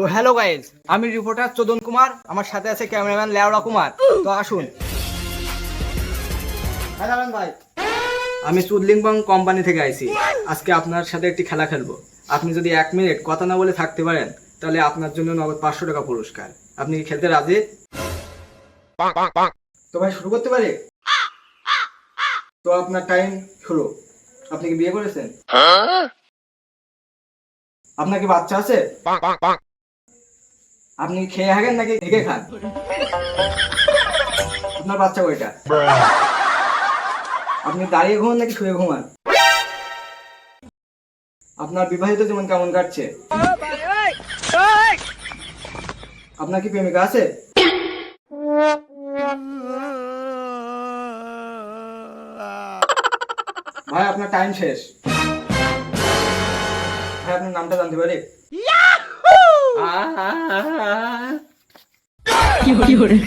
তো hello guys আমি reporter চোদন কুমার, আমার সাথে আছে ক্যামেরাম্যান লেওড়া কুমার। তো আসুন। হ্যাঁ ভাই। আমি চুদলিংবং কোম্পানি থেকে আইছি। আজকে আপনার সাথে একটি খেলা খেলব। আপনি যদি এক মিনিট কথা না বলে থাকতে পারেন, তাহলে আপনার জন্য নগদ পাঁচশো টাকা পুরস্কার। আপনি কি খেলতে রাজি? তো ভাই, শুরু করতে পারি? তো আপনার টাইম শুরু। আপনি কি বিয়ে করেছেন? আপনার কি বাচ্চা আছে? আপনি খেয়ে হাগেন নাকি হেগে খান? আপনার বাচ্চা কয়টা? আপনি দাঁড়িয়ে ঘুমান নাকি শুয়ে ঘুমান? আপনার বিবাহিত জীবন কেমন কাটছে? আপনার কি প্রেমিকা আছে? ভাই আপনার টাইম শেষ। ভাই আপনার নামটা জানতে পারি? 夜。夜